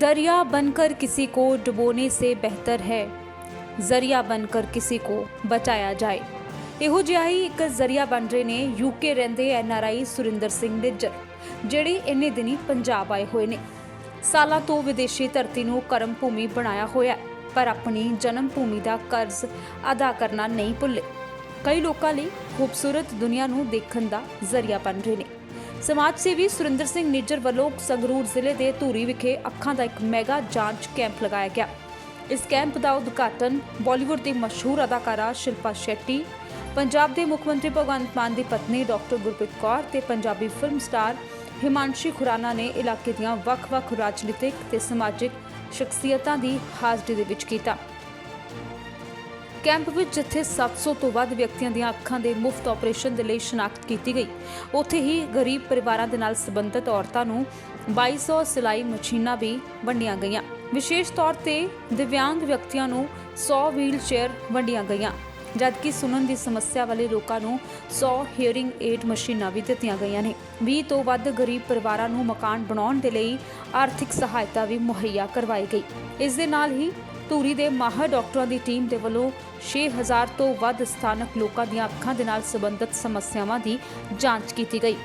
दरिया बनकर किसी को डुबोने से बेहतर है। ਜ਼ਰੀਆ ਬਣਕਰ ਕਿਸੇ ਕੋ ਬਚਾਇਆ ਜਾਏ ਇਹੋ ਜਿਹਾ ਹੀ ਇੱਕ ਜ਼ਰੀਆ ਬਣ ਰਹੇ ਨੇ ਯੂਕੇ ਰਹਿੰਦੇ ਐਨਆਰਆਈ ਸੁਰਿੰਦਰ ਸਿੰਘ ਨਿੱਜਰ ਜਿਹੜੇ ਇੰਨੇ ਦਿਨੀ ਪੰਜਾਬ ਆਏ ਹੋਏ ਨੇ ਸਾਲਾਂ ਤੋਂ ਵਿਦੇਸ਼ੀ ਧਰਤੀ ਨੂੰ ਕਰਮ ਭੂਮੀ ਬਣਾਇਆ ਹੋਇਆ ਪਰ ਆਪਣੀ ਜਨਮ ਭੂਮੀ ਦਾ ਕਰਜ਼ ਅਦਾ ਕਰਨਾ ਨਹੀਂ ਭੁੱਲੇ ਕਈ ਲੋਕਾਂ ਲਈ ਖੂਬਸੂਰਤ ਦੁਨੀਆ ਨੂੰ ਦੇਖਣ ਦਾ ਜ਼ਰੀਆ ਬਣ ਰਹੇ ਨੇ ਸਮਾਜ ਸੇਵੀ ਸੁਰਿੰਦਰ ਸਿੰਘ ਨਿੱਜਰ ਵੱਲੋਂ ਸੰਗਰੂਰ ਜ਼ਿਲ੍ਹੇ ਦੇ ਧੂਰੀ ਵਿਖੇ ਅੱਖਾਂ ਦਾ ਇੱਕ ਮੈਗਾ ਜਾਂਚ ਕੈਂਪ ਲਗਾਇਆ ਗਿਆ। ਇਸ ਕੈਂਪ ਦਾ ਉਦਘਾਟਨ ਬਾਲੀਵੁੱਡ ਦੀ ਮਸ਼ਹੂਰ ਅਦਾਕਾਰਾ ਸ਼ਿਲਪਾ ਸ਼ੈੱਟੀ, ਪੰਜਾਬ ਦੇ ਮੁੱਖ ਮੰਤਰੀ ਭਗਵੰਤ ਮਾਨ ਦੀ ਪਤਨੀ ਡਾਕਟਰ ਗੁਰਪ੍ਰੀਤ ਕੌਰ ਤੇ ਪੰਜਾਬੀ ਫਿਲਮ ਸਟਾਰ ਹਿਮਾਂਸ਼ੀ ਖੁਰਾਨਾ ਨੇ ਇਲਾਕੇ ਦੀਆਂ ਵੱਖ-ਵੱਖ ਰਾਜਨੀਤਿਕ ਤੇ ਸਮਾਜਿਕ ਸ਼ਖਸੀਅਤਾਂ ਦੀ ਹਾਜ਼ਰੀ ਦੇ ਵਿੱਚ ਕੀਤਾ। ਕੈਂਪ ਵਿੱਚ ਜਿੱਥੇ 700 ਤੋਂ ਵੱਧ ਵਿਅਕਤੀਆਂ ਦੀਆਂ ਅੱਖਾਂ ਦੇ ਮੁਫਤ ਆਪਰੇਸ਼ਨ ਦੇ ਲਈ ਸ਼ਨਾਖਤ ਕੀਤੀ ਗਈ, ਉੱਥੇ ਹੀ ਗਰੀਬ ਪਰਿਵਾਰਾਂ ਦੇ ਨਾਲ ਸੰਬੰਧਿਤ ਔਰਤਾਂ ਨੂੰ 2200 ਸਿਲਾਈ ਮਸ਼ੀਨਾਂ ਵੀ ਵੰਡੀਆਂ ਗਈਆਂ। ਵਿਸ਼ੇਸ਼ ਤੌਰ ਤੇ ਦਿਵਿਆਂਗ ਵਿਅਕਤੀਆਂ ਨੂੰ 100 ਵੀਲ ਚੇਅਰ ਵੰਡੀਆਂ ਗਈਆਂ, ਜਦਕਿ ਸੁਣਨ ਦੀ ਸਮੱਸਿਆ ਵਾਲੇ ਲੋਕਾਂ ਨੂੰ 100 ਹੀਅਰਿੰਗ ਏਡ ਮਸ਼ੀਨਾਂ ਵੀ ਦਿੱਤੀਆਂ ਗਈਆਂ ਨੇ। 20 ਤੋਂ ਵੱਧ ਗਰੀਬ ਪਰਿਵਾਰਾਂ ਨੂੰ ਮਕਾਨ ਬਣਾਉਣ ਦੇ ਲਈ ਆਰਥਿਕ ਸਹਾਇਤਾ ਵੀ ਮੁਹੱਈਆ ਕਰਵਾਈ ਗਈ। ਇਸ ਦੇ ਨਾਲ ਹੀ ਧੂਰੀ ਦੇ ਮਾਹਰ ਡਾਕਟਰਾਂ ਦੀ ਟੀਮ ਦੇ ਵੱਲੋਂ 6000 ਤੋਂ ਵੱਧ ਸਥਾਨਕ ਲੋਕਾਂ ਦੀਆਂ ਅੱਖਾਂ ਦੇ ਨਾਲ ਸੰਬੰਧਿਤ ਸਮੱਸਿਆਵਾਂ ਦੀ ਜਾਂਚ ਕੀਤੀ ਗਈ।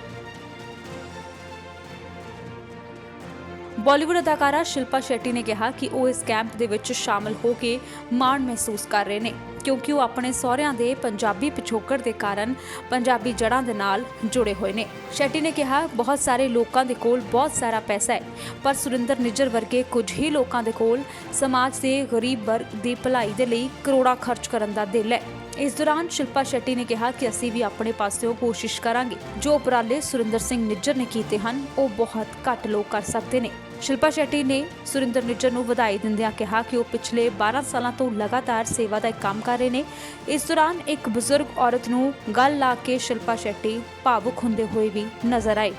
ਬਾਲੀਵੁੱਡ ਅਦਾਕਾਰਾ ਸ਼ਿਲਪਾ ਸ਼ੈੱਟੀ ਨੇ ਕਿਹਾ ਕਿ ਉਹ ਇਸ ਕੈਂਪ ਦੇ ਵਿੱਚ ਸ਼ਾਮਲ ਹੋ ਕੇ ਮਾਣ ਮਹਿਸੂਸ ਕਰ ਰਹੇ ਨੇ, ਕਿਉਂਕਿ ਉਹ ਆਪਣੇ ਸਹੁਰਿਆਂ ਦੇ ਪੰਜਾਬੀ ਪਿਛੋਕੜ ਦੇ ਕਾਰਨ ਪੰਜਾਬੀ ਜੜ੍ਹਾਂ ਦੇ ਨਾਲ ਜੁੜੇ ਹੋਏ ਨੇ। ਸ਼ੈੱਟੀ ਨੇ ਕਿਹਾ, ਬਹੁਤ ਸਾਰੇ ਲੋਕਾਂ ਦੇ ਕੋਲ ਬਹੁਤ ਸਾਰਾ ਪੈਸਾ ਹੈ, ਪਰ ਸੁਰਿੰਦਰ ਨਿੱਜਰ ਵਰਗੇ ਕੁਝ ਹੀ ਲੋਕਾਂ ਦੇ ਕੋਲ ਸਮਾਜ ਦੇ ਗਰੀਬ ਵਰਗ ਦੀ ਭਲਾਈ ਦੇ ਲਈ ਕਰੋੜਾਂ ਖਰਚ ਕਰਨ ਦਾ ਦਿਲ ਹੈ। ਇਸ ਦੌਰਾਨ ਸ਼ਿਲਪਾ ਸ਼ੈੱਟੀ ਨੇ ਕਿਹਾ ਕਿ ਅਸੀਂ ਵੀ ਆਪਣੇ ਪਾਸਿਓਂ ਕੋਸ਼ਿਸ਼ ਕਰਾਂਗੇ ਜੋ ਉਪਰਾਲੇ ਸੁਰਿੰਦਰ ਸਿੰਘ ਨਿੱਜਰ ਨੇ ਕੀਤੇ ਹਨ ਉਹ ਬਹੁਤ ਘੱਟ ਲੋਕ ਕਰ ਸਕਦੇ ਨੇ ਸ਼ਿਲਪਾ ਸ਼ੈੱਟੀ ਨੇ ਸੁਰਿੰਦਰ ਨਿੱਜਰ ਨੂੰ ਵਧਾਈ ਦਿੰਦਿਆਂ ਕਿਹਾ ਕਿ ਉਹ ਪਿਛਲੇ 12 ਸਾਲਾਂ ਤੋਂ ਲਗਾਤਾਰ ਸੇਵਾ ਦਾ ਇੱਕ ਕੰਮ ਕਰ ਰਹੇ ਨੇ ਇਸ ਦੌਰਾਨ ਇੱਕ ਬਜ਼ੁਰਗ ਔਰਤ ਨੂੰ ਗੱਲ ਲਾ ਕੇ ਸ਼ਿਲਪਾ ਸ਼ੈੱਟੀ ਭਾਵੁਕ ਹੁੰਦੇ ਹੋਏ ਵੀ ਨਜ਼ਰ ਆਏ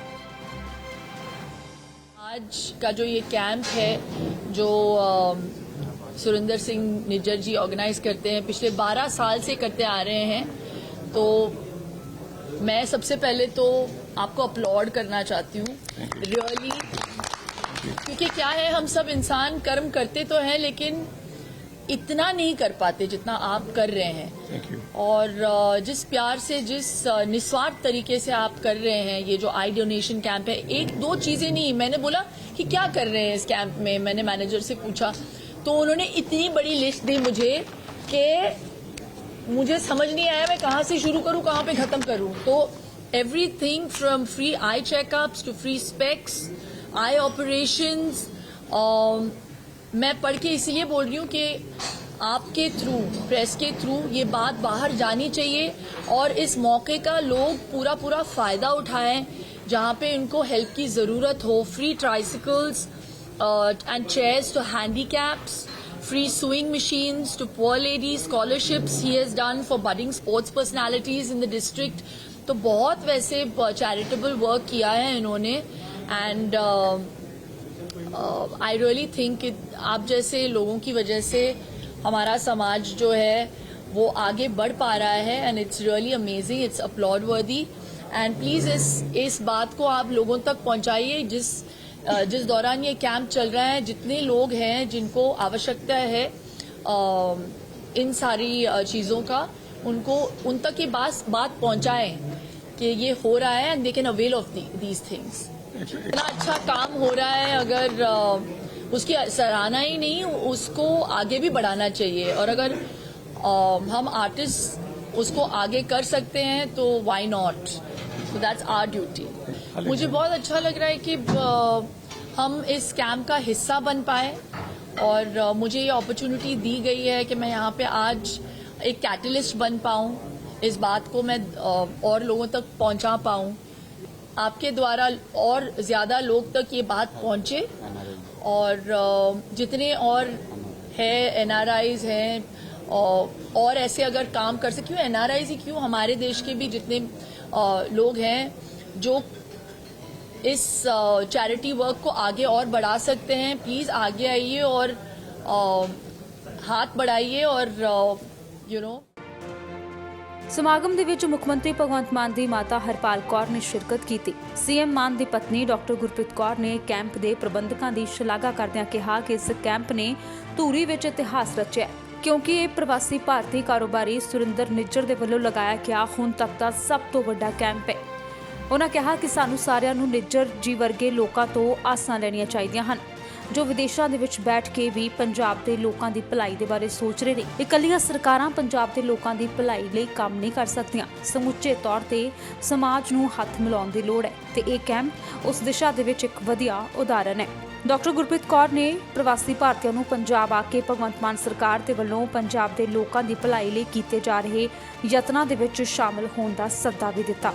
आज का जो ये कैंप है जो अ, सुरिंदर सिंह निज्जर जी ऑर्गेनाइज करते हैं। पिछले 12 साल से करते आ रहे हैं। तो मैं सबसे पहले तो आपको अपलॉड करना चाहती हूँ। रियली क्योंकि क्या है हम सब इंसान कर्म करते तो हैं लेकिन इतना नहीं कर पाते जितना आप कर रहे हैं। और जिस प्यार से जिस निस्वार्थ तरीके से आप कर रहे हैं ये जो आई डोनेशन कैंप है एक दो चीज़ें नहीं। मैंने बोला कि क्या कर रहे हैं इस कैंप में? मैंने मैनेजर से पूछा तो उन्होंने इतनी बड़ी लिस्ट दी मुझे कि मुझे समझ नहीं आया मैं कहाँ से शुरू करूँ, कहाँ पे खत्म करूँ। तो everything from free eye checkups to free specs eye operations मैं पढ़ के इसलिए बोल रही हूँ कि आपके थ्रू प्रेस के थ्रू ये बात बाहर जानी चाहिए और इस मौके का लोग पूरा पूरा फ़ायदा उठाएँ, जहाँ पे इनको हेल्प की ज़रूरत हो free tricycles and chairs to handicaps free sewing machines to poor ladies, scholarships he has done for budding sports personalities in the district. तो बहुत वैसे चैरिटेबल वर्क किया है इन्होंने। एंड आई रियली थिंक आप जैसे लोगों की वजह से हमारा समाज जो है, वो आगे बढ़ पा रहा है। And it's really amazing it's upload worthy and please इस इस बात को आप लोगों तक पहुंचाइए, जिस जिस दौरान ये कैंप चल रहा है, जितने लोग हैं जिनको आवश्यकता है इन सारी चीज़ों का, उनको, उन तक ये बात बात पहुंचाएँ कि ये हो रहा है and they can avail of these things इतना अच्छा काम हो रहा है, अगर उसकी सराहना ही नहीं, उसको आगे भी बढ़ाना चाहिए। और अगर हम आर्टिस्ट उसको आगे कर सकते हैं तो why not so that's our duty मुझे बहुत अच्छा लग रहा है कि हम इस कैंप का हिस्सा बन पाए और मुझे ये अपॉर्चुनिटी दी गई है कि मैं यहाँ पे आज एक कैटलिस्ट बन पाऊँ। इस बात को मैं और लोगों तक पहुँचा पाऊँ। आपके द्वारा और ज़्यादा लोग तक ये बात पहुँचे और जितने और है एनआरआईज हैं और, और ऐसे अगर काम कर सके क्यों एनआरआईज ही क्यों? हमारे देश के भी जितने लोग हैं जो इस चैरिटी वर्क को आगे और बढ़ा सकते हैं प्लीज आगे आइए और अ, हाथ बढ़ाइए और यू नो ਸਮਾਗਮ ਦੇ ਵਿੱਚ ਮੁੱਖ ਮੰਤਰੀ ਭਗਵੰਤ ਮਾਨ ਦੀ ਮਾਤਾ ਹਰਪਾਲ ਕੌਰ ਨੇ ਸ਼ਿਰਕਤ ਕੀਤੀ ਸੀਐਮ ਮਾਨ ਦੀ ਪਤਨੀ ਡਾਕਟਰ ਗੁਰਪ੍ਰੀਤ ਕੌਰ ਨੇ ਕੈਂਪ ਦੇ ਪ੍ਰਬੰਧਕਾਂ ਦੀ ਸ਼ਲਾਘਾ ਕਰਦਿਆਂ ਕਿਹਾ ਕਿ ਇਸ ਕੈਂਪ ਨੇ ਧੂਰੀ ਵਿੱਚ ਇਤਿਹਾਸ ਰਚਿਆ ਹੈ, ਕਿਉਂਕਿ ਇਹ ਪ੍ਰਵਾਸੀ ਭਾਰਤੀ ਕਾਰੋਬਾਰੀ ਸੁਰਿੰਦਰ ਨਿੱਜਰ ਦੇ ਵੱਲੋਂ ਲਗਾਇਆ ਗਿਆ ਹੁਣ ਤੱਕ ਦਾ ਸਭ ਤੋਂ ਵੱਡਾ ਕੈਂਪ ਹੈ ਉਹਨਾਂ ਕਿਹਾ ਕਿ ਸਾਨੂੰ ਸਾਰਿਆਂ ਨੂੰ ਨਿੱਜਰ ਜੀ ਵਰਗੇ ਲੋਕਾਂ ਤੋਂ ਆਸਾਂ ਲੈਣੀਆਂ ਚਾਹੀਦੀਆਂ ਹਨ, ਜੋ ਵਿਦੇਸ਼ਾਂ ਦੇ ਵਿੱਚ ਬੈਠ ਕੇ ਵੀ ਪੰਜਾਬ ਦੇ ਲੋਕਾਂ ਦੀ ਭਲਾਈ ਦੇ ਬਾਰੇ ਸੋਚ ਰਹੇ ਨੇ। ਇਕੱਲੀਆਂ ਸਰਕਾਰਾਂ ਪੰਜਾਬ ਦੇ ਲੋਕਾਂ ਦੀ ਭਲਾਈ ਲਈ ਕੰਮ ਨਹੀਂ ਕਰ ਸਕਦੀਆਂ। ਸਮੁੱਚੇ ਤੌਰ ਤੇ ਸਮਾਜ ਨੂੰ ਹੱਥ ਮਿਲਾਉਣ ਦੀ ਲੋੜ ਹੈ ਤੇ ਇਹ ਕੈਂਪ ਉਸ ਦਿਸ਼ਾ ਦੇ ਵਿੱਚ ਇੱਕ ਵਧੀਆ ਉਦਾਹਰਨ ਹੈ। ਡਾਕਟਰ ਗੁਰਪ੍ਰੀਤ ਕੌਰ ਨੇ ਪ੍ਰਵਾਸੀ ਭਾਰਤੀਆਂ ਨੂੰ ਪੰਜਾਬ ਆ ਕੇ ਭਗਵੰਤ ਮਾਨ ਸਰਕਾਰ ਦੇ ਵੱਲੋਂ ਪੰਜਾਬ ਦੇ ਲੋਕਾਂ ਦੀ ਭਲਾਈ ਲਈ ਕੀਤੇ ਜਾ ਰਹੇ ਯਤਨਾਂ ਦੇ ਵਿੱਚ ਸ਼ਾਮਲ ਹੋਣ ਦਾ ਸੱਦਾ ਵੀ ਦਿੱਤਾ।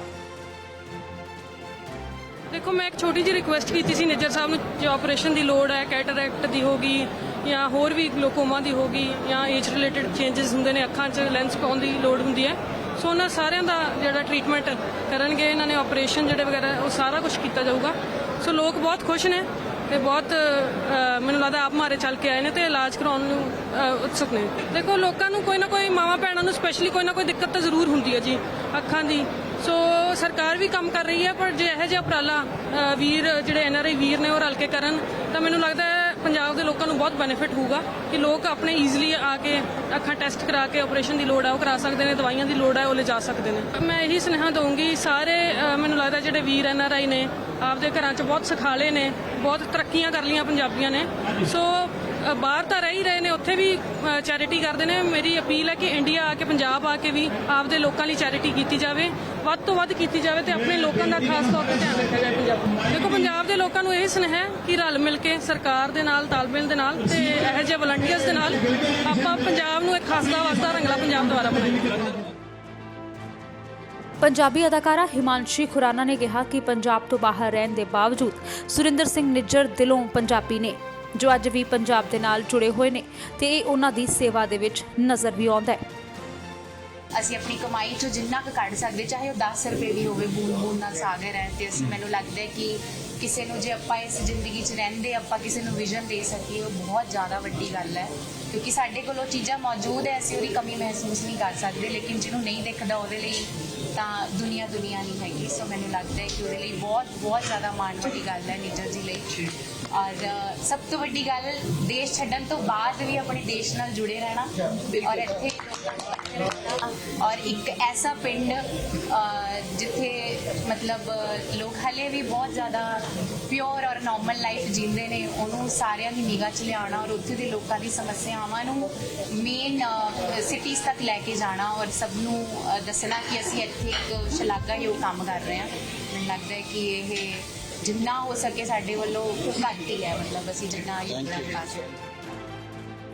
ਦੇਖੋ, ਮੈਂ ਇੱਕ ਛੋਟੀ ਜਿਹੀ ਰਿਕੁਐਸਟ ਕੀਤੀ ਸੀ ਨਿੱਜਰ ਸਾਹਿਬ ਨੂੰ, ਜੇ ਆਪਰੇਸ਼ਨ ਦੀ ਲੋੜ ਹੈ ਕੈਟਰੈਕਟ ਦੀ ਹੋਗੀ ਜਾਂ ਹੋਰ ਵੀ ਗਲੋਕੋਮਾ ਦੀ ਹੋਗੀ ਜਾਂ ਏਜ ਰਿਲੇਟਡ ਚੇਂਜਸ ਹੁੰਦੇ ਨੇ ਅੱਖਾਂ 'ਚ ਲੈਂਸ ਪਾਉਣ ਦੀ ਲੋੜ ਹੁੰਦੀ ਹੈ। ਸੋ ਉਹਨਾਂ ਸਾਰਿਆਂ ਦਾ ਜਿਹੜਾ ਟ੍ਰੀਟਮੈਂਟ ਕਰਨਗੇ, ਇਹਨਾਂ ਨੇ ਆਪਰੇਸ਼ਨ ਜਿਹੜੇ ਵਗੈਰਾ, ਉਹ ਸਾਰਾ ਕੁਝ ਕੀਤਾ ਜਾਊਗਾ। ਸੋ ਲੋਕ ਬਹੁਤ ਖੁਸ਼ ਨੇ ਤੇ ਬਹੁਤ ਮੈਨੂੰ ਲੱਗਦਾ ਆਪ ਮਾਰੇ ਚੱਲ ਕੇ ਆਏ ਨੇ ਤੇ ਇਲਾਜ ਕਰਾਉਣ ਨੂੰ ਉਤਸੁਕ ਨੇ। ਦੇਖੋ, ਲੋਕਾਂ ਨੂੰ ਕੋਈ ਨਾ ਕੋਈ ਮਾਵਾ ਭੈਣਾਂ ਨੂੰ ਸਪੈਸ਼ਲੀ ਕੋਈ ਨਾ ਕੋਈ ਦਿੱਕਤ ਤਾਂ ਜ਼ਰੂਰ ਹੁੰਦੀ ਹੈ ਜੀ, ਅੱਖਾਂ ਦੀ। ਸੋ ਸਰਕਾਰ ਵੀ ਕੰਮ ਕਰ ਰਹੀ ਹੈ ਪਰ ਜੇ ਇਹੋ ਜਿਹਾ ਉਪਰਾਲਾ ਵੀਰ ਜਿਹੜੇ ਐਨਆਰਆਈ ਵੀਰ ਨੇ ਉਹ ਰਲ ਕੇ ਕਰਨ ਤਾਂ ਮੈਨੂੰ ਲੱਗਦਾ ਹੈ ਪੰਜਾਬ ਦੇ ਲੋਕਾਂ ਨੂੰ ਬਹੁਤ ਬੈਨੀਫਿਟ ਹੋਊਗਾ ਕਿ ਲੋਕ ਆਪਣੇ ਈਜ਼ੀਲੀ ਆ ਕੇ ਅੱਖਾਂ ਟੈਸਟ ਕਰਾ ਕੇ ਆਪਰੇਸ਼ਨ ਦੀ ਲੋੜ ਹੈ ਉਹ ਕਰਾ ਸਕਦੇ ਨੇ ਦਵਾਈਆਂ ਦੀ ਲੋੜ ਹੈ ਉਹ ਲਿਜਾ ਸਕਦੇ ਨੇ। ਮੈਂ ਇਹੀ ਸੁਨੇਹਾ ਦਊਂਗੀ ਸਾਰੇ ਮੈਨੂੰ ਲੱਗਦਾ ਜਿਹੜੇ ਵੀਰ ਐਨਆਰਆਈ ਨੇ ਆਪਦੇ ਘਰਾਂ 'ਚ ਬਹੁਤ ਸਖਾਲੇ ਨੇ ਬਹੁਤ ਤਰੱਕੀਆਂ ਕਰ ਲੀਆਂ ਪੰਜਾਬੀਆਂ ਨੇ। ਸੋ ਬਾਹਰ ਤਾਂ ਰਹਿ ਹੀ ਰਹੇ ਨੇ, ਉੱਥੇ ਵੀ ਚੈਰਿਟੀ ਕਰਦੇ ਨੇ। ਮੇਰੀ ਅਪੀਲ ਹੈ ਕਿ ਇੰਡੀਆ ਆ ਕੇ, ਪੰਜਾਬ ਆ ਕੇ ਵੀ ਆਪਦੇ ਲੋਕਾਂ ਲਈ ਚੈਰਿਟੀ ਕੀਤੀ ਜਾਵੇ, ਵੱਧ ਤੋਂ ਵੱਧ ਕੀਤੀ ਜਾਵੇ ਤੇ ਆਪਣੇ ਲੋਕਾਂ ਦਾ ਖਾਸ ਤੌਰ ਤੇ ਧਿਆਨ ਰੱਖਿਆ ਜਾਵੇ। ਪੰਜਾਬ ਦੇਖੋ, ਪੰਜਾਬ ਦੇ ਲੋਕਾਂ ਨੂੰ ਇਹ ਸੁਨੇਹਾ ਕਿ ਰਲ ਮਿਲ ਕੇ ਸਰਕਾਰ ਦੇ ਨਾਲ, ਤਾਲਮੇਲ ਦੇ ਨਾਲ ਤੇ ਇਹੋ ਜਿਹੇ ਵਲੰਟੀਅਰਸ ਦੇ ਨਾਲ ਆਪਾਂ ਪੰਜਾਬ ਨੂੰ ਇੱਕ ਹੱਸਦਾ ਵਸਦਾ ਰੰਗਲਾ ਪੰਜਾਬ ਦੁਆਰਾ ਬਣਾਈਏ ਪੰਜਾਬੀ ਅਦਾਕਾਰਾ ਹਿਮਾਂਸ਼ੀ ਖੁਰਾਨਾ ਨੇ ਕਿਹਾ ਕਿ ਪੰਜਾਬ ਤੋਂ ਬਾਹਰ ਰਹਿਣ ਦੇ ਬਾਵਜੂਦ ਸੁਰਿੰਦਰ ਸਿੰਘ ਨਿੱਜਰ ਦਿਲੋਂ ਪੰਜਾਬੀ ਨੇ ਜੋ ਅੱਜ ਵੀ ਪੰਜਾਬ ਦੇ ਨਾਲ ਜੁੜੇ ਹੋਏ ਨੇ ਤੇ ਇਹ ਉਹਨਾਂ ਦੀ ਸੇਵਾ ਦੇ ਵਿੱਚ ਨਜ਼ਰ ਵੀ ਆਉਂਦਾ ਹੈ। ਅਸੀਂ ਆਪਣੀ ਕਮਾਈ ਚੋਂ ਜਿੰਨਾ ਕੁ ਕੱਢ ਸਕਦੇ, ਚਾਹੇ ਉਹ 10 ਰੁਪਏ ਵੀ ਹੋਵੇ ਬੂੰਦ ਬੂੰਦ ਨਾਲ ਸਾਗਰ ਹੈ ਤੇ ਅਸੀਂ ਮੈਨੂੰ ਲੱਗਦਾ ਹੈ ਕਿ ਕਿਸੇ ਨੂੰ ਜੇ ਆਪਾਂ ਇਸ ਜ਼ਿੰਦਗੀ 'ਚ ਰਹਿੰਦੇ, ਆਪਾਂ ਕਿਸੇ ਨੂੰ ਵਿਜ਼ਨ ਦੇ ਸਕੀਏ, ਉਹ ਬਹੁਤ ਜ਼ਿਆਦਾ ਵੱਡੀ ਗੱਲ ਹੈ। ਕਿਉਂਕਿ ਸਾਡੇ ਕੋਲ ਉਹ ਚੀਜ਼ਾਂ ਮੌਜੂਦ ਹੈ, ਅਸੀਂ ਉਹਦੀ ਕਮੀ ਮਹਿਸੂਸ ਨਹੀਂ ਕਰ ਸਕਦੇ, ਲੇਕਿਨ ਜਿਹਨੂੰ ਨਹੀਂ ਦਿਖਦਾ ਉਹਦੇ ਲਈ ਤਾਂ ਦੁਨੀਆ ਦੁਨੀਆ ਨਹੀਂ ਹੈਗੀ। ਸੋ ਮੈਨੂੰ ਲੱਗਦਾ ਹੈ ਕਿ ਉਹਦੇ ਲਈ ਬਹੁਤ ਬਹੁਤ ਜ਼ਿਆਦਾ ਮਾਣ ਵਾਲੀ ਗੱਲ ਹੈ ਨਿਜਰ ਜੀ ਲਈ। ਔਰ ਸਭ ਤੋਂ ਵੱਡੀ ਗੱਲ ਦੇਸ਼ ਛੱਡਣ ਤੋਂ ਬਾਅਦ ਵੀ ਆਪਣੇ ਦੇਸ਼ ਨਾਲ ਜੁੜੇ ਰਹਿਣਾ। ਔਰ ਇੱਥੇ ਔਰ ਇੱਕ ਐਸਾ ਪਿੰਡ ਜਿੱਥੇ ਮਤਲਬ ਲੋਕ ਹਲੇ ਵੀ ਬਹੁਤ ਜ਼ਿਆਦਾ ਪਿਓਰ ਔਰ ਨਾਰਮਲ ਲਾਈਫ ਜੀਂਦੇ ਨੇ ਉਹਨੂੰ ਸਾਰਿਆਂ ਦੀ ਨਿਗਾਹ 'ਚ ਲਿਆਉਣਾ ਔਰ ਉੱਥੇ ਦੇ ਲੋਕਾਂ ਦੀ ਸਮੱਸਿਆਵਾਂ ਨੂੰ ਮੇਨ ਸਿਟੀਜ਼ ਤੱਕ ਲੈ ਕੇ ਜਾਣਾ ਔਰ ਸਭ ਨੂੰ ਦੱਸਣਾ ਕਿ ਅਸੀਂ ਇੱਥੇ ਇੱਕ ਸ਼ਲਾਘਾਯੋਗ ਕੰਮ ਕਰ ਰਹੇ ਹਾਂ। ਮੈਨੂੰ ਲੱਗਦਾ ਹੈ ਕਿ ਇਹ ਜਿੰਨਾ ਹੋ ਸਕੇ ਸਾਡੇ ਵੱਲੋਂ ਘੱਟ ਹੀ ਹੈ ਮਤਲਬ ਅਸੀਂ ਜਿੰਨਾ ਯੋਗਦਾਨ ਸਕਦੇ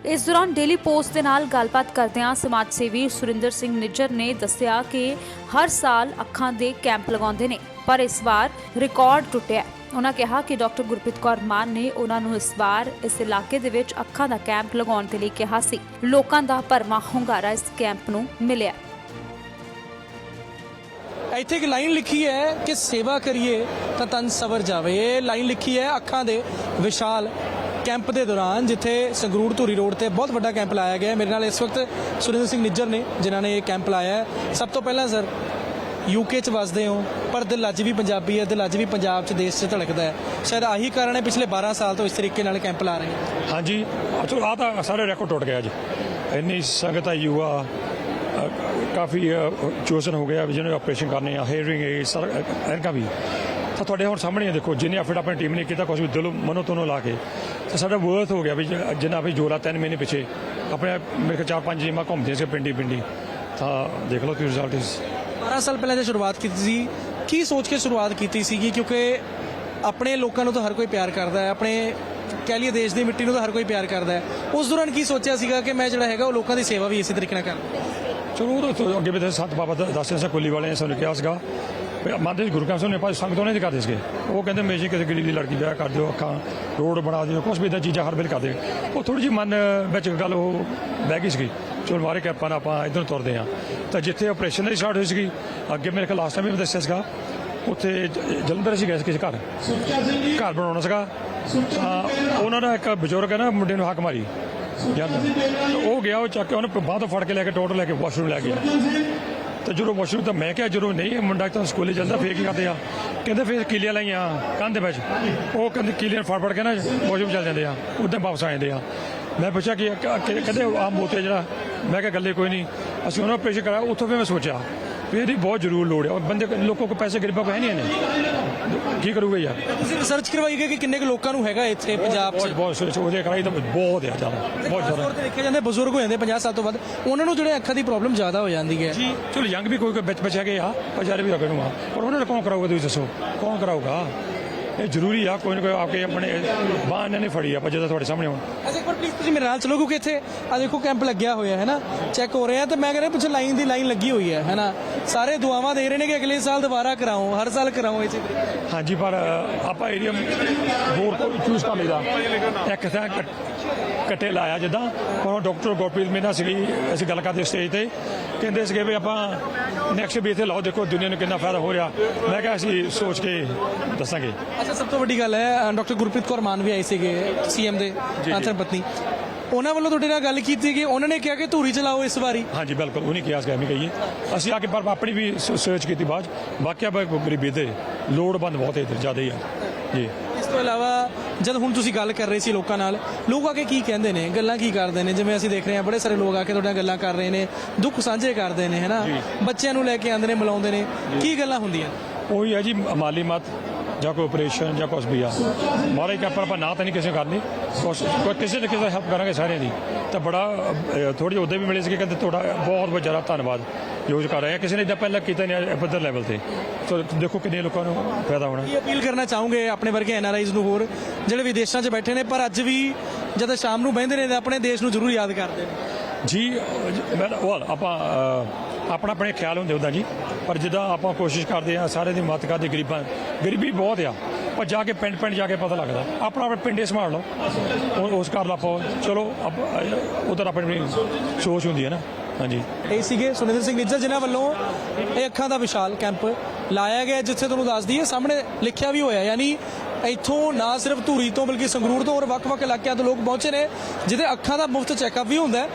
ਇਸ ਦੌਰਾਨ ਡੇਲੀ ਪੋਸਟ ਦੇ ਨਾਲ ਗੱਲਬਾਤ ਕਰਦਿਆਂ ਸਮਾਜ ਸੇਵੀ ਸੁਰਿੰਦਰ ਸਿੰਘ ਨਿੱਜਰ ਨੇ ਦੱਸਿਆ ਕਿ ਹਰ ਸਾਲ ਅੱਖਾਂ ਦੇ ਕੈਂਪ ਲਗਾਉਂਦੇ ਨੇ ਪਰ ਇਸ ਵਾਰ ਰਿਕਾਰਡ ਟੁੱਟਿਆ ਉਹਨਾਂ ਕਿਹਾ ਕਿ ਡਾਕਟਰ ਗੁਰਪ੍ਰੀਤ ਕੌਰ ਮਾਨ ਨੇ ਉਹਨਾਂ ਨੂੰ ਇਸ ਵਾਰ ਇਸ ਇਲਾਕੇ ਦੇ ਵਿੱਚ ਅੱਖਾਂ ਦਾ ਕੈਂਪ ਲਗਾਉਣ ਦੇ ਲਈ ਕਿਹਾ ਸੀ। ਲੋਕਾਂ ਦਾ ਭਰਮਾ ਹੁੰਗਾਰਾ ਇਸ ਕੈਂਪ ਨੂੰ ਮਿਲਿਆ। ਇੱਥੇ ਇੱਕ ਲਾਈਨ ਲਿਖੀ ਹੈ ਕਿ ਸੇਵਾ ਕਰੀਏ ਤਾਂ ਤਨ ਸਵਰ ਜਾਵੇ। ਇਹ ਲਾਈਨ ਲਿਖੀ ਹੈ ਅੱਖਾਂ ਦੇ ਵਿਸ਼ਾਲ ਕੈਂਪ ਦੇ ਦੌਰਾਨ, ਜਿੱਥੇ ਸੰਗਰੂਰ ਧੂਰੀ ਰੋਡ ਤੇ ਬਹੁਤ ਵੱਡਾ ਕੈਂਪ ਲਾਇਆ ਗਿਆ ਮੇਰੇ ਨਾਲ ਇਸ ਵਕਤ ਸੁਰਿੰਦਰ ਸਿੰਘ ਨਿੱਜਰ ਨੇ, ਜਿਨ੍ਹਾਂ ਨੇ ਇਹ ਕੈਂਪ ਲਾਇਆ ਸਭ ਤੋਂ ਪਹਿਲਾਂ ਸਰ ਯੂਕੇ ਚ ਵਸਦੇ ਹੋ, ਪਰ ਦਿਲ ਅੱਜ ਵੀ ਪੰਜਾਬੀ ਹੈ, ਦਿਲ ਅੱਜ ਵੀ ਪੰਜਾਬ ਚ ਦੇਸ਼ ਚ ਧੜਕਦਾ ਹੈ। ਸ਼ਾਇਦ ਆਹੀ ਕਾਰਨ ਹੈ ਪਿਛਲੇ 12 ਸਾਲ ਤੋਂ ਇਸ ਤਰੀਕੇ ਨਾਲ ਕੈਂਪ ਲਾ ਰਹੇ ਹੋ। ਹਾਂਜੀ ਚਲੋ ਆ ਤਾਂ ਸਾਰੇ ਰੈਕੋਰਡ ਟੁੱਟ ਗਿਆ ਜੀ ਇੰਨੀ ਸੰਗਤ ਆਈ ਯੂਆ ਕਾਫੀ ਚੋਸਨ ਹੋ ਗਿਆ, ਵੀ ਜਿਹਨੇ ਆਪਰੇਸ਼ਨ ਕਰਨੇ ਆ ਹੇਅਰਿੰਗ ਇਹ ਸਾਰਾ ਐਨਕਾ ਵੀ। ਤਾਂ ਤੁਹਾਡੇ ਹੁਣ ਸਾਹਮਣੇ ਦੇਖੋ, ਜਿੰਨੇ ਐਫਰਟ ਆਪਣੀ ਟੀਮ ਨੇ ਕੀਤਾ ਕੁਝ ਵੀ ਦਿਲੋਂ, ਮਨੋਂ ਤੋਂ ਲਾ ਕੇ। ਤਾਂ ਸਾਡਾ ਵਰਥ ਹੋ ਗਿਆ ਵੀ ਜਿੰਨਾ ਵੀ ਜੋਰਾ ਤਿੰਨ ਮਹੀਨੇ ਪਿੱਛੇ, ਆਪਣੇ ਮੇਰੇ ਚਾਰ ਪੰਜ ਜੀਮਾਂ ਘੁੰਮਦੇ ਸੀ ਪਿੰਡੀ ਪਿੰਡੀ। ਤਾਂ ਦੇਖ ਲਓ ਕੀ ਰਿਜ਼ਲਟ ਇਸ। 12 ਸਾਲ ਪਹਿਲਾਂ ਜੇ ਸ਼ੁਰੂਆਤ ਕੀਤੀ ਸੀ, ਕੀ ਸੋਚ ਕੇ ਸ਼ੁਰੂਆਤ ਕੀਤੀ ਸੀਗੀ? ਕਿਉਂਕਿ ਆਪਣੇ ਲੋਕਾਂ ਨੂੰ ਤਾਂ ਹਰ ਕੋਈ ਪਿਆਰ ਕਰਦਾ ਹੈ, ਆਪਣੇ ਕਹਿ ਲਈਏ ਦੇਸ਼ ਦੀ ਮਿੱਟੀ ਨੂੰ ਤਾਂ ਹਰ ਕੋਈ ਪਿਆਰ ਕਰਦਾ ਹੈ। ਉਸ ਦੌਰਾਨ ਕੀ ਸੋਚਿਆ ਸੀਗਾ ਕਿ ਮੈਂ ਜਿਹੜਾ ਹੈਗਾ, ਉਹ ਲੋਕਾਂ ਦੀ ਸੇਵਾ ਵੀ ਇਸੇ ਤਰੀਕੇ ਨਾਲ ਕਰਾਂ ਚਲੋ ਉਹ ਤਾਂ ਅੱਗੇ ਵੀ ਤਾਂ ਸੰਤ ਬਾਬਾ ਦ- ਦੱਸਦੇ ਸੀ ਕੁੱਲੀ ਵਾਲੇ ਨੇ ਸਾਨੂੰ ਕਿਹਾ ਸੀਗਾ। ਸੀ ਗੁਰੂ ਕਾਮ ਸਿੰਘ ਨੇ ਭਾਈ ਸੰਗਤ ਦੀ ਕਰਦੇ ਸੀਗੇ। ਉਹ ਕਹਿੰਦੇ ਮੇਜੀ ਕਿਸੇ ਗਰੀਬ ਦੀ ਲੜਕੀ ਵਿਆਹ ਕਰ ਦਿਓ ਅੱਖਾਂ ਰੋਡ ਬਣਾ ਦਿਓ ਕੁਝ ਵੀ ਇਦਾਂ ਚੀਜ਼ਾਂ ਹਰ ਵੇਲੇ ਕਰਦੇ ਉਹ ਥੋੜੀ ਜਿਹੀ ਮਨ ਵਿੱਚ ਗੱਲ ਉਹ ਬਹਿ ਗਈ ਸੀਗੀ ਚਲੋ ਮਾਰੇ ਕਿਰਪਾ ਨਾਲ ਆਪਾਂ ਇਧਰ ਤੁਰਦੇ ਆ ਤਾਂ ਜਿੱਥੇ ਆਪਰੇਸ਼ਨ ਦੀ ਸਟਾਰਟ ਹੋਈ ਸੀਗੀ ਅੱਗੇ ਮੇਰੇ ਕੋਲ ਲਾਸਟ ਟਾਈਮ ਵੀ ਦੱਸਿਆ ਸੀਗਾ ਉੱਥੇ ਜ- ਜਲੰਧਰ ਅਸੀਂ ਗਏ ਸੀ ਕਿਸੇ ਘਰ। ਘਰ ਬਣਾਉਣਾ ਸੀਗਾ। ਤਾਂ ਉਹਨਾਂ ਦਾ ਇੱਕ ਬਜ਼ੁਰਗ ਹੈ ਨਾ ਮੁੰਡੇ ਨੂੰ ਹੱਕ ਮਾਰੀ। ਯਾਰ ਉਹ ਗਿਆ, ਉਹ ਚੱਕ ਕੇ ਉਹਨੇ ਬਾਹ ਤੋਂ ਫੜ ਕੇ ਲੈ ਕੇ ਟੋਟ ਲੈ ਕੇ ਵਾਸ਼ਰੂਮ ਲੈ ਗਿਆ। ਤੇ ਜਦੋਂ ਵਾਸ਼ਰੂਮ ਤਾਂ ਮੈਂ ਕਿਹਾ, ਜਦੋਂ ਨਹੀਂ, ਇਹ ਮੁੰਡਾ ਤਾਂ ਸਕੂਲੇ ਜਾਂਦਾ ਫੇਰ ਕੀ ਕਰਦੇ ਆ। ਕਹਿੰਦੇ ਫੇਰ ਕੀਲੀਆਂ ਲਾਈਆਂ ਕੰਧ ਵਿੱਚ। ਉਹ ਕਹਿੰਦੇ ਕੀਲੀਆਂ ਫੜ ਫੜ ਕੇ ਨਾ ਵਾਸ਼ਰੂਮ ਚੱਲ ਜਾਂਦੇ ਆ, ਉਦੋਂ ਵਾਪਸ ਆ ਜਾਂਦੇ ਆ। ਮੈਂ ਪੁੱਛਿਆ ਕਿ ਕਹਿੰਦੇ ਆ ਮੋਤੇ ਜਿਹੜਾ। ਮੈਂ ਕਿਹਾ, ਗੱਲੇ ਕੋਈ ਨਹੀਂ। ਅਸੀਂ ਉਹਨਾਂ ਪੇਸ਼ ਕਰਾਇਆ, ਉੱਥੋਂ ਫਿਰ ਮੈਂ ਸੋਚਿਆ। ਇਹਦੀ ਬਹੁਤ ਜ਼ਰੂਰ ਲੋੜ ਹੈ। ਔਰ ਬੰਦੇ ਲੋਕਾਂ ਕੋ ਪੈਸੇ ਗਰੀਬਾਂ ਕੋ ਹੈ ਨਹੀਂ ਨੇ ਕੀ ਕਰੂਗੇ ਯਾਰ? ਤੁਸੀਂ ਰਿਸਰਚ ਕਰਵਾਈ ਗਈ ਕਿ ਕਿੰਨੇ ਕੁ ਲੋਕਾਂ ਨੂੰ ਹੈਗਾ ਇੱਥੇ ਪੰਜਾਬ 'ਚ? ਬਹੁਤ ਉਹਦੇ ਕਰਾਈ ਤਾਂ ਬਹੁਤ ਹੈ ਜ਼ਿਆਦਾ। ਬਹੁਤ ਜ਼ਿਆਦਾ। ਦੇਖਿਆ ਜਾਂਦੇ ਬਜ਼ੁਰਗ ਹੋ ਜਾਂਦੇ 50 ਸਾਲ ਤੋਂ ਵੱਧ। ਉਹਨਾਂ ਨੂੰ ਜਿਹੜੇ ਅੱਖਾਂ ਦੀ ਪ੍ਰੋਬਲਮ ਜ਼ਿਆਦਾ ਹੋ ਜਾਂਦੀ ਹੈ। ਜੀ ਚਲੋ ਯੰਗ ਵੀ ਕੋਈ ਕੋਈ ਵਿੱਚ ਬਚਿਆ ਗਿਆ ਬਜ਼ਾਰੇ ਵੀ ਰੱਖਣ ਆ। ਪਰ ਉਹਨਾਂ ਨੂੰ ਕੌਣ ਕਰਾਊਗਾ ਤੁਸੀਂ ਦੱਸੋ? ਕੌਣ ਕਰਾਊਗਾ? ਇਹ ਜ਼ਰੂਰੀ ਆ ਕੋਈ ਨਾ ਕੋਈ ਆਪਕੇ ਆਪਣੇ ਬਾਹ ਇਹਨਾਂ ਨੇ ਫੜੀ ਆ ਪਰ ਜਦੋਂ ਤੁਹਾਡੇ ਸਾਹਮਣੇ ਹੋਣ। ਇੱਕ ਵਾਰ ਪਲੀਜ਼ ਤੁਸੀਂ ਮੇਰੇ ਨਾਲ ਚਲੋ ਕਿਉਂਕਿ ਇੱਥੇ ਆ ਦੇਖੋ ਕੈਂਪ ਲੱਗਿਆ ਹੋਇਆ ਹੈ ਨਾ। ਚੈੱਕ ਹੋ ਰਿਹਾ ਤੇ ਮੈਂ ਕਹਿੰਦਾ ਪਿੱਛੇ ਲਾਈਨ ਦੀ ਲਾਈਨ ਲੱਗੀ ਹੋਈ ਹੈ ਹੈ ਨਾ। ਸਾਰੇ ਦੁਆਵਾਂ ਦੇ ਰਹੇ ਨੇ ਕਿ ਅਗਲੇ ਸਾਲ ਦੁਬਾਰਾ ਕਰਾਓ ਹਰ ਸਾਲ ਕਰਾਓ ਇਸੇ ਤਰੀਕੇ ਹਾਂਜੀ ਪਰ ਆਪਾਂ ਏਰੀਆ ਹੋਰ ਕੋਈ ਚੂਜ਼ ਕਰ ਲਈਦਾ। ਇੱਕ ਥਾਂ ਕੱਟ- ਕੱਟੇ ਲਾਇਆ ਜਿੱਦਾਂ। ਹੁਣ ਡਾਕਟਰ ਗੁਰਪ੍ਰੀਤ ਮੀਨਾ ਸੀਗੀ ਅਸੀਂ ਗੱਲ ਕਰਦੇ ਸਟੇਜ ਤੇ। ਕਹਿੰਦੇ ਸੀਗੇ ਵੀ ਆਪਾਂ ਨੈਕਸਟ ਵੀ ਇੱਥੇ ਲਾਓ ਦੇਖੋ ਦੁਨੀਆ ਨੂੰ ਕਿੰਨਾ ਫਾਇਦਾ ਹੋ ਰਿਹਾ। ਮੈਂ ਕਿਹਾ ਅਸੀਂ ਸੋਚ ਕੇ ਦੱਸਾਂਗੇ। ਅੱਛਾ ਸਭ ਤੋਂ ਵੱਡੀ ਗੱਲ ਹੈ ਡਾਕਟਰ ਗੁਰਪ੍ਰੀਤ ਕੌਰ ਮਾਨ ਵੀ ਆਏ ਸੀਗੇ ਸੀਐਮ ਦੇ ਆਥਰ ਪਤਨੀ। ਉਹਨਾਂ ਵੱਲੋਂ ਤੁਹਾਡੇ ਨਾਲ ਗੱਲ ਕੀਤੀ ਕਿ ਉਹਨਾਂ ਨੇ ਕਿਹਾ ਕਿ ਧੂਰੀ ਚਲਾਓ ਇਸ ਵਾਰੀ। ਹਾਂਜੀ ਬਿਲਕੁਲ ਉਹ ਨਹੀਂ ਕਿਹਾ ਸੀ ਐਵੇਂ ਕਹੀਏ। ਅਸੀਂ ਆ ਕੇ ਪਰ ਆਪਣੀ ਵੀ ਸਰਚ ਕੀਤੀ ਬਾਅਦ। ਵਾਕਿਆ ਬਈ ਗਰੀਬੀ ਦੇ ਲੋੜਵੰਦ ਬਹੁਤ ਹੈ ਇੱਧਰ ਜ਼ਿਆਦਾ ਹੀ ਆ। ਜੀ। ਤੋਂ ਇਲਾਵਾ ਜਦ ਹੁਣ ਤੁਸੀਂ ਗੱਲ ਕਰ ਰਹੇ ਸੀ ਲੋਕਾਂ ਨਾਲ ਲੋਕ ਆ ਕੇ ਕੀ ਕਹਿੰਦੇ ਨੇ? ਗੱਲਾਂ ਕੀ ਕਰਦੇ ਨੇ? ਜਿਵੇਂ ਅਸੀਂ ਦੇਖ ਰਹੇ ਹਾਂ ਬੜੇ ਸਾਰੇ ਲੋਕ ਆ ਕੇ ਤੁਹਾਡੀਆਂ ਗੱਲਾਂ ਕਰ ਰਹੇ ਨੇ ਦੁੱਖ ਸਾਂਝੇ ਕਰਦੇ ਨੇ ਹੈਨਾ? ਬੱਚਿਆਂ ਨੂੰ ਲੈ ਕੇ ਆਉਂਦੇ ਨੇ ਮਿਲਾਉਂਦੇ ਨੇ। ਕੀ ਗੱਲਾਂ ਹੁੰਦੀਆਂ? ਉਹੀ ਹੈ ਜੀ ਮਾਲੀ ਮਤ ਜਾਂ ਕੋਈ ਆਪਰੇਸ਼ਨ ਜਾਂ ਕੁਛ ਵੀ ਆ। ਮਹਾਰਾਜ ਕਿਰਪਾ ਆਪਾਂ ਨਾ ਤਾਂ ਨਹੀਂ ਕਿਸੇ ਕਰਨੀ। ਕੋਈ ਕਿਸੇ ਨਾ ਕਿਸੇ ਹੈਲਪ ਕਰਾਂਗੇ ਸਾਰਿਆਂ ਦੀ। ਤਾਂ ਬੜਾ ਥੋੜੀ ਜਿਹੀ ਉਹਦੇ ਵੀ ਮਿਲੇ ਸੀ ਕਹਿੰਦੇ ਤੁਹਾਡਾ ਬਹੁਤ ਬਹੁਤ ਜ਼ਿਆਦਾ ਧੰਨਵਾਦ। ਯੂਜ਼ ਕਰ ਰਹੇ ਆ ਕਿਸੇ ਨੇ ਇਦਾਂ ਪਹਿਲਾਂ ਕੀਤਾ ਨਹੀਂ ਪੱਧਰ ਲੈਵਲ ਤੇ। ਤਾਂ ਦੇਖੋ ਕਿੰਨੇ ਲੋਕਾਂ ਨੂੰ ਫਾਇਦਾ ਹੋਣਾ। ਕੀ ਅਪੀਲ ਕਰਨਾ ਚਾਹੋਗੇ ਆਪਣੇ ਵਰਗੇ ਐਨਆਰਆਈਜ਼ ਨੂੰ ਹੋਰ ਜਿਹੜੇ ਵਿਦੇਸ਼ਾਂ 'ਚ ਬੈਠੇ ਨੇ ਪਰ ਅੱਜ ਵੀ ਜਦ ਸ਼ਾਮ ਨੂੰ ਬਹਿੰਦੇ ਨੇ ਆਪਣੇ ਦੇਸ਼ ਨੂੰ ਜ਼ਰੂਰ ਯਾਦ ਕਰਦੇ ਨੇ? ਜੀ ਮੈਂ ਆਪਾਂ ਆਪਣਾ ਆਪਣੇ ਖਿਆਲ ਹੁੰਦੇ ਉਹਦਾ ਜੀ ਪਰ ਜਿੱਦਾਂ ਆਪਾਂ ਕੋਸ਼ਿਸ਼ ਕਰਦੇ ਆ ਸਾਰੇ ਦੀ ਮਦਦ ਕਰਦੇ ਗਰੀਬਾਂ ਗਰੀਬੀ ਬਹੁਤ ਆ ਪਰ ਜਾ ਕੇ ਪਿੰਡ ਪਿੰਡ ਜਾ ਕੇ ਪਤਾ ਲੱਗਦਾ। ਆਪਣਾ ਆਪਣੇ ਪਿੰਡੇ ਸੰਭਾਲ ਲਓ ਉਸ ਘਰ ਲਾਪੋ ਚਲੋ ਉਧਰ ਆਪਣੀ ਸੋਚ ਹੁੰਦੀ ਹੈ ਨਾ। ਹਾਂਜੀ। ਇਹ ਸੀਗੇ ਸੁਨਿੰਦਰ ਸਿੰਘ ਨਿੱਜਰ, ਜਿਨ੍ਹਾਂ ਵੱਲੋਂ ਇਹ ਅੱਖਾਂ ਦਾ ਵਿਸ਼ਾਲ ਕੈਂਪ ਲਾਇਆ ਗਿਆ, ਜਿੱਥੇ ਤੁਹਾਨੂੰ ਦੱਸ ਦਈਏ, ਸਾਹਮਣੇ ਲਿਖਿਆ ਵੀ ਹੋਇਆ, ਯਾਨੀ ਇੱਥੋਂ ਨਾ ਸਿਰਫ ਧੂਰੀ ਤੋਂ ਬਲਕਿ ਸੰਗਰੂਰ ਤੋਂ ਹੋਰ ਵੱਖ-ਵੱਖ ਇਲਾਕਿਆਂ ਤੋਂ ਲੋਕ ਪਹੁੰਚੇ ਨੇ, ਜਿਹਦੇ ਅੱਖਾਂ ਦਾ ਮੁਫਤ ਚੈੱਕਅਪ ਵੀ ਹੁੰਦਾ ਹੈ।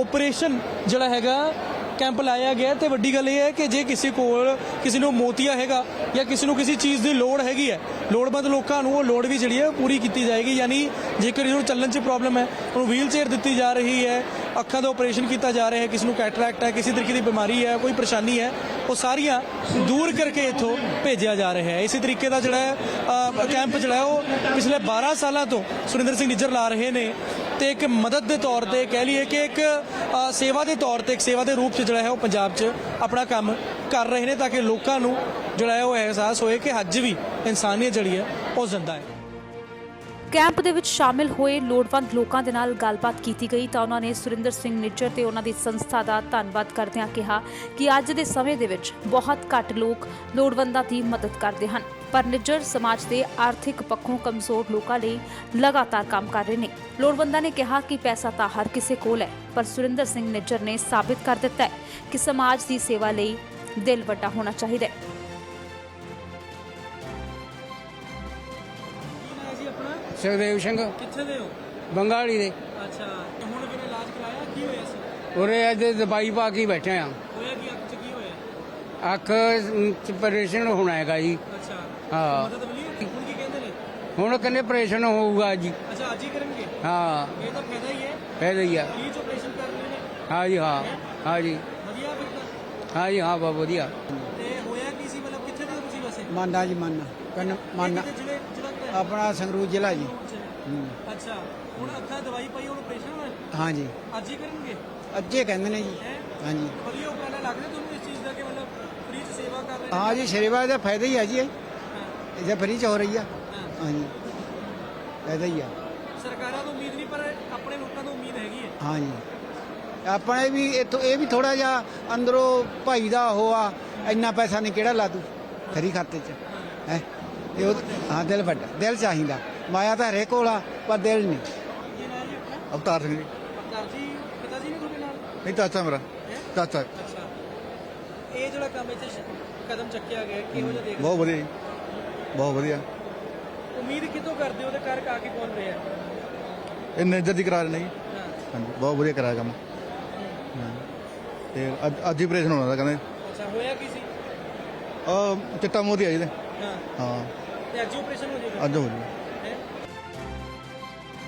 ਆਪਰੇਸ਼ਨ ਜਿਹੜਾ ਹੈਗਾ ਕੈਂਪ ਲਾਇਆ ਗਿਆ ਤੇ ਵੱਡੀ ਗੱਲ ਇਹ ਹੈ ਕਿ ਜੇ ਕਿਸੇ ਕੋਲ ਕਿਸੇ ਨੂੰ ਮੋਤੀਆ ਹੈਗਾ ਜਾਂ ਕਿਸੇ ਨੂੰ ਕਿਸੇ ਚੀਜ਼ ਦੀ ਲੋੜ ਹੈਗੀ ਹੈ, ਲੋੜਵੰਦ ਲੋਕਾਂ ਨੂੰ ਉਹ ਲੋੜ ਵੀ ਜਿਹੜੀ ਹੈ ਪੂਰੀ ਕੀਤੀ ਜਾਏਗੀ, ਯਾਨੀ ਜੇਕਰ ਇਹਨੂੰ ਚੱਲਣ 'ਚ ਪ੍ਰੋਬਲਮ ਹੈ, ਉਹਨੂੰ ਵੀਲ ਚੇਅਰ ਦਿੱਤੀ ਜਾ ਰਹੀ ਹੈ, ਅੱਖਾਂ ਦਾ ਆਪਰੇਸ਼ਨ ਕੀਤਾ ਜਾ ਰਿਹਾ ਹੈ, ਕਿਸੇ ਨੂੰ ਕੈਟਰੈਕਟ ਹੈ, ਕਿਸੇ ਤਰੀਕੇ ਦੀ ਬਿਮਾਰੀ ਹੈ, ਕੋਈ ਪਰੇਸ਼ਾਨੀ ਹੈ, ਉਹ ਸਾਰੀਆਂ ਦੂਰ ਕਰਕੇ ਇੱਥੋਂ ਭੇਜਿਆ ਜਾ ਰਿਹਾ ਹੈ। ਇਸੇ ਤਰੀਕੇ ਦਾ ਜਿਹੜਾ ਕੈਂਪ ਜਿਹੜਾ ਉਹ ਪਿਛਲੇ 12 ਸਾਲਾਂ ਤੋਂ ਸੁਰਿੰਦਰ ਸਿੰਘ ਨਿੱਜਰ ਲਾ ਰਹੇ ਨੇ। ਤੇ ਇੱਕ ਮਦਦ ਦੇ ਤੌਰ ਤੇ ਕਹਿ ਲਈਏ ਕਿ ਇੱਕ ਸੇਵਾ ਦੇ ਤੌਰ ਤੇ, ਇੱਕ ਸੇਵਾ ਦੇ ਰੂਪ 'ਚ ਜਿਹੜਾ ਹੈ ਉਹ ਪੰਜਾਬ 'ਚ ਆਪਣਾ ਕੰਮ ਕਰ ਰਹੇ ਨੇ ਤਾਂ ਕਿ ਲੋਕਾਂ ਨੂੰ ਜਿਹੜਾ ਹੈ ਉਹ ਅਹਿਸਾਸ ਹੋਏ ਕਿ ਅੱਜ ਵੀ ਇਨਸਾਨੀਅਤ ਜਿਹੜੀ ਹੈ ਉਹ ਜ਼ਿੰਦਾ ਹੈ। ਕੈਂਪ ਦੇ ਵਿੱਚ ਸ਼ਾਮਿਲ ਹੋਏ ਲੋੜਵੰਦ ਲੋਕਾਂ ਦੇ ਨਾਲ ਗੱਲਬਾਤ ਕੀਤੀ ਗਈ ਤਾਂ ਉਹਨਾਂ ਨੇ ਸੁਰਿੰਦਰ ਸਿੰਘ ਨਿੱਜਰ ਤੇ ਉਹਨਾਂ ਦੀ ਸੰਸਥਾ ਦਾ ਧੰਨਵਾਦ ਕਰਦਿਆਂ ਕਿਹਾ ਕਿ ਅੱਜ ਦੇ ਸਮੇਂ ਦੇ ਵਿੱਚ ਬਹੁਤ ਘੱਟ ਲੋਕ ਲੋੜਵੰਦਾਂ ਦੀ ਮਦਦ ਕਰਦੇ ਹਨ, ਪਰ ਨਿੱਜਰ ਸਮਾਜ ਦੇ ਆਰਥਿਕ ਪੱਖੋਂ ਕਮਜ਼ੋਰ ਲੋਕਾਂ ਲਈ ਲਗਾਤਾਰ ਕੰਮ ਕਰ ਰਹੇ ਨੇ। ਲੋੜਵੰਦਾਂ ਨੇ ਕਿਹਾ ਕਿ ਪੈਸਾ ਤਾਂ ਹਰ ਕਿਸੇ ਕੋਲ ਹੈ, ਪਰ ਸੁਰਿੰਦਰ ਸਿੰਘ ਨਿੱਜਰ ਨੇ ਸਾਬਿਤ ਕਰ ਦਿੱਤਾ ਹੈ ਕਿ ਸਮਾਜ ਦੀ ਸੇਵਾ ਲਈ ਦਿਲ ਵੱਡਾ ਹੋਣਾ ਚਾਹੀਦਾ ਹੈ। ਸੁਖਦੇਵ ਸਿੰਘ? ਕਿੱਥੇ ਦੇ ਹੋ? ਬੰਗਾਲੀ ਦੇ। ਅੱਛਾ ਤੇ ਹੁਣ ਕਿਵੇਂ ਇਲਾਜ ਕਰਾਇਆ? ਕੀ ਹੋਇਆ ਸੀ? ਉਰੇ ਅੱਜ ਦਵਾਈ ਪਾ ਕੇ ਹੀ ਬੈਠੇ ਆ। ਹੋਇਆ ਕੀ? ਅੱਖ 'ਚ ਕੀ ਹੋਇਆ? ਅੱਖ ਚ ਆਪਰੇਸ਼ਨ ਹੋਣਾ ਹੈਗਾ ਜੀ। ਅੱਛਾ। ਹਾਂ। ਮਦਦ ਮਿਲੀ ਹੈ? ਹੁਣ ਕੀ ਕਹਿੰਦੇ ਨੇ? ਹੁਣ ਕਹਿੰਦੇ ਆਪਰੇਸ਼ਨ ਹੋਊਗਾ ਜੀ। ਅੱਛਾ ਅੱਜ ਹੀ ਕਰਨਗੇ? ਹਾਂ। ਇਹ ਤਾਂ ਫਾਇਦਾ ਹੀ ਹੈ। ਫਾਇਦਾ ਹੀ ਆ। ਫ੍ਰੀ ਚ ਆਪਰੇਸ਼ਨ ਕਰ ਰਹੇ ਨੇ? ਹਾਂ ਜੀ ਹਾਂ। ਹਾਂ? ਜੀ। ਵਧੀਆ ਫਿਰ ਤਾਂ? ਹਾਂ ਜੀ ਹਾਂ ਬਹੁਤ ਵਧੀਆ। ਤੇ ਹੋਇਆ ਕੀ ਸੀ? ਮਤਲਬ ਕਿੱਥੇ ਦੇ ਹੋ ਤੁਸੀਂ ਵੈਸੇ? ਮਾਨਾ ਜੀ ਮਾਨਾ। ਕੰਨ ਮਾਨਾ? ਆਪਣਾ ਸੰਗਰੂਰ ਜ਼ਿਲ੍ਹਾ ਜੀ। ਹੂੰ। ਅੱਛਾ ਹੁਣ ਅੱਖਾਂ ਦਵਾਈ ਪਾਈ ਹੁਣ ਆਪਰੇਸ਼ਨ ਹੋਣਾ ਹਾਂ ਜੀ ਅੱਜ ਹੀ ਕਰਨਗੇ? ਅੱਜੇ ਕਹਿੰਦੇ ਨੇ ਜੀ। ਹੈ? ਹਾਂ ਜੀ ਵਧੀਆ ਉਪਰਾਲਾ ਲੱਗਦਾ ਤੁਹਾਨੂੰ ਇਸ ਚੀਜ਼ ਦਾ ਕਿ ਮਤਲਬ ਫ੍ਰੀ ਚ ਸੇਵਾ ਕਰ ਰਹੇ ਨੇ? ਹਾਂ ਜੀ ਸ਼ਰੀਵਾ ਦਾ ਫਾਇਦਾ ਹੀ ਹੈ ਜੀ ਇਹ। ਇਹਦਾ ਫਰੀ ਚ ਹੋ ਰਹੀ ਆ। ਹਾਂ। ਜੀ ਫਾਇਦਾ ਹੀ ਆ। ਸਰਕਾਰਾਂ ਤੋਂ ਉਮੀਦ ਨਹੀਂ ਪਰ ਆਪਣੇ ਲੋਕਾਂ ਤੋਂ ਉਮੀਦ ਹੈਗੀ ਹੈ। ਹਾਂ ਜੀ ਆਪਣੇ ਵੀ ਇਥੋਂ ਇਹ ਵੀ ਥੋੜਾ ਜਿਹਾ ਅੰਦਰੋਂ ਭਾਈ ਦਾ ਉਹ ਆ ਇੰਨਾ ਪੈਸਾ ਨਹੀਂ ਕਿਹੜਾ ਲਾ ਦੂ। ਖਰੀ ਖਾਤੇ ਚ। ਹੈ? ਇਹ ਉਹ- ਹਾਂ ਦਿਲ ਵੱਡਾ ਦਿਲ ਚਾਹੀਦਾ। ਮਾਇਆ ਤਾਂ ਹਰੇਕ ਕੋਲ ਆ ਪਰ ਦਿਲ ਨਹੀਂ। ਅਵਤਾਰ ਸਿੰਘ ਜੀ। ਅਵਤਾਰ ਜੀ ਪਿਤਾ ਜੀ ਨੇ ਤੁਹਾਡੇ ਨਾਲ? ਨਹੀਂ ਚਾਚਾ ਮੇਰਾ। ਚਾਚਾ। ਅੱਛਾ। ਇਹ ਜਿਹੜਾ ਕੰਮ ਇੱਥੇ ਸ਼- ਕਦਮ ਚੱਕਿਆ ਗਿਆ ਕਿਹੋ ਜਿਹਾ ਦੇਖ ਬਹੁਤ ਵਧੀਆ ਜੀ। ਬਹੁਤ ਵਧੀਆ। ਉਮੀਦ ਕਿਤੋਂ ਕਰਦੇ ਹੋ ਤੇ ਕਰ ਕਾ ਕੇ ਕੌਣ ਰਿਹਾ? ਇਹ ਨੇਜਰ ਦੀ ਕਰਾ ਰਹੇ ਨੇ ਜੀ। ਹਾਂਜੀ ਬਹੁਤ ਵਧੀਆ ਕਰਾਇਆ ਕੰਮ। ਤੇ ਅੱਜ ਅੱਜ ਹੀ ਆਪਰੇਸ਼ਨ ਹੋਣਾ ਦਾ ਕਹਿੰਦੇ। ਅੱਛਾ ਹੋਇਆ ਕੀ ਸੀ? ਅਹ ਚਿੱਟਾ ਮੋਦੀ ਆ ਜੀ ਦੇ ਹਾਂ। ਹਾਂ। ਤੇ ਅੱਜ ਆਪਰੇਸ਼ਨ ਹੋ ਜਾਏਗਾ। ਅੱਜ ਹੋ ਜੀ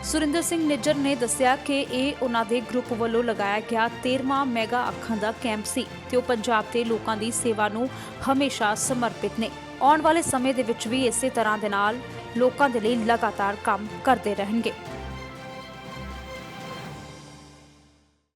ਸੁਰਿੰਦਰ ਸਿੰਘ ਨਿੱਜਰ ਨੇ ਦੱਸਿਆ ਕਿ ਇਹ ਉਹਨਾਂ ਦੇ ਗਰੁੱਪ ਵੱਲੋਂ ਲਗਾਇਆ ਗਿਆ 13ਵਾਂ ਮੈਗਾ ਅੱਖਾਂ ਦਾ ਕੈਂਪ ਸੀ ਤੇ ਉਹ ਪੰਜਾਬ ਦੇ ਲੋਕਾਂ ਦੀ ਸੇਵਾ ਨੂੰ ਹਮੇਸ਼ਾ ਸਮਰਪਿਤ ਨੇ। ਆਉਣ ਵਾਲੇ ਸਮੇਂ ਦੇ ਵਿੱਚ ਵੀ ਇਸੇ ਤਰ੍ਹਾਂ ਦੇ ਨਾਲ ਲੋਕਾਂ ਦੇ ਲਈ ਲਗਾਤਾਰ ਕੰਮ ਕਰਦੇ ਰਹਿਣਗੇ।